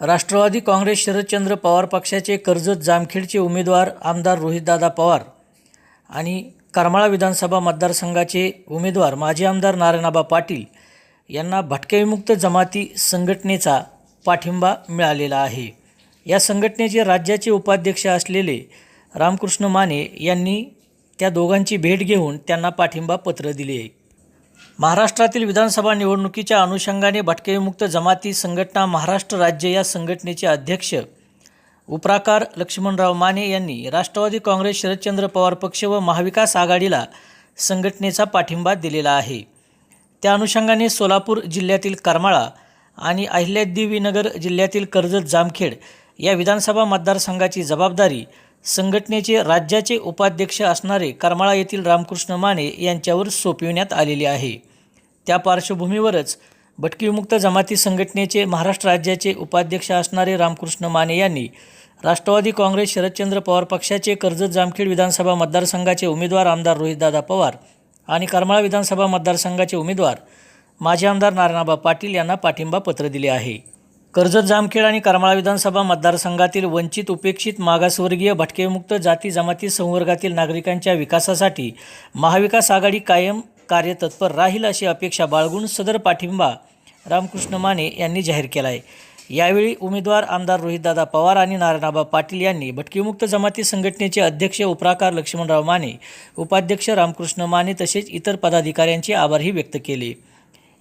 राष्ट्रवादी काँग्रेस शरदचंद्र पवार पक्षाचे कर्जत जामखेडचे उमेदवार आमदार रोहितदादा पवार आणि करमाळा विधानसभा मतदारसंघाचे उमेदवार माजी आमदार नारायणाबा पाटील यांना भटक्याविमुक्त जमाती संघटनेचा पाठिंबा मिळालेला आहे. या संघटनेचे राज्याचे उपाध्यक्ष असलेले रामकृष्ण माने यांनी त्या दोघांची भेट घेऊन त्यांना पाठिंबा पत्र दिले. आहे महाराष्ट्रातील विधानसभा निवडणुकीच्या अनुषंगाने भटकेविमुक्त जमाती संघटना महाराष्ट्र राज्य या संघटनेचे अध्यक्ष उपराकार लक्ष्मणराव माने यांनी राष्ट्रवादी काँग्रेस शरदचंद्र पवार पक्ष व महाविकास आघाडीला संघटनेचा पाठिंबा दिलेला आहे. त्या अनुषंगाने सोलापूर जिल्ह्यातील करमाळा आणि अहिल्यादेवीनगर जिल्ह्यातील कर्जत जामखेड या विधानसभा मतदारसंघाची जबाबदारी संघटनेचे राज्याचे उपाध्यक्ष असणारे करमाळा येथील रामकृष्ण माने यांच्यावर सोपविण्यात आलेली आहे. त्या पार्श्वभूमीवरच भटकीविमुक्त जमाती संघटनेचे महाराष्ट्र राज्याचे उपाध्यक्ष असणारे रामकृष्ण माने यांनी राष्ट्रवादी काँग्रेस शरदचंद्र पवार पक्षाचे कर्जत जामखेड विधानसभा मतदारसंघाचे उमेदवार आमदार रोहितदादा पवार आणि करमाळा विधानसभा मतदारसंघाचे उमेदवार माजी आमदार नारायणाबा पाटील यांना पाठिंबा पत्र दिले आहे. कर्जत जामखेड आणि करमाळा विधानसभा मतदारसंघातील वंचित उपेक्षित मागासवर्गीय भटकेमुक्त जाती जमाती संवर्गातील नागरिकांच्या विकासासाठी महाविकास आघाडी कायम कार्यतत्पर राहील अशी अपेक्षा बाळगून सदर पाठिंबा रामकृष्ण माने यांनी जाहीर केला आहे यावेळी उमेदवार आमदार रोहितदादा पवार आणि नारायणाबा पाटील यांनी भटकीमुक्त जमाती संघटनेचे अध्यक्ष उपराकार लक्ष्मणराव माने उपाध्यक्ष रामकृष्ण माने तसेच इतर पदाधिकाऱ्यांचे आभारही व्यक्त केले.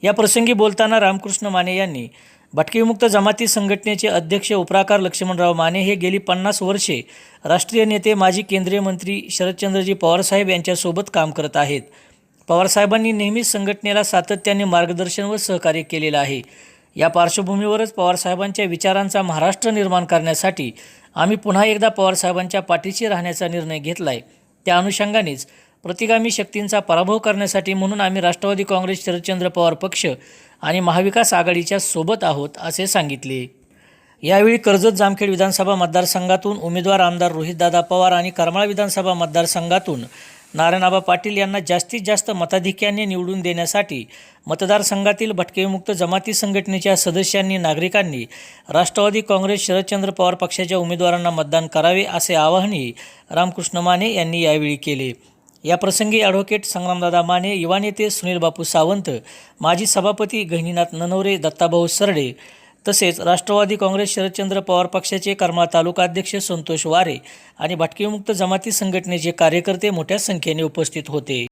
या प्रसंगी बोलताना रामकृष्ण माने यांनी भटकीमुक्त जमाती संघटनेचे अध्यक्ष उपराकार लक्ष्मणराव माने हे गेली पन्नास वर्षे राष्ट्रीय नेते माजी केंद्रीय मंत्री शरदचंद्रजी पवारसाहेब यांच्यासोबत काम करत आहेत. पवारसाहेबांनी नेहमीच संघटनेला सातत्याने मार्गदर्शन व सहकार्य केलेलं आहे. या पार्श्वभूमीवरच पवारसाहेबांच्या विचारांचा महाराष्ट्र निर्माण करण्यासाठी आम्ही पुन्हा एकदा पवारसाहेबांच्या पाठीशी राहण्याचा निर्णय घेतला आहे त्या अनुषंगानेच प्रतिगामी शक्तींचा पराभव करण्यासाठी म्हणून आम्ही राष्ट्रवादी काँग्रेस शरदचंद्र पवार पक्ष आणि महाविकास आघाडीच्या सोबत आहोत असे सांगितले. यावेळी कर्जत जामखेड विधानसभा मतदारसंघातून उमेदवार आमदार रोहितदादा पवार आणि करमाळा विधानसभा मतदारसंघातून नारायणाबा पाटील यांना जास्तीत जास्त मताधिक्याने निवडून देण्यासाठी मतदारसंघातील भटकेमुक्त जमाती संघटनेच्या सदस्यांनी नागरिकांनी राष्ट्रवादी काँग्रेस शरदचंद्र पवार पक्षाच्या उमेदवारांना मतदान करावे असे आवाहनही रामकृष्ण माने यांनी यावेळी केले. या प्रसंगी ॲडव्होकेट संग्रामदादा माने युवा नेते सुनील बापू सावंत माजी सभापती गहिनीनाथ ननवरे दत्ताभाऊ सरडे तसेच राष्ट्रवादी काँग्रेस शरदचंद्र पवार पक्षाचे कर्मा तालुकाध्यक्ष संतोष वारे आणि भटकीमुक्त जमाती संघटनेचे कार्यकर्ते मोठ्या संख्येने उपस्थित होते.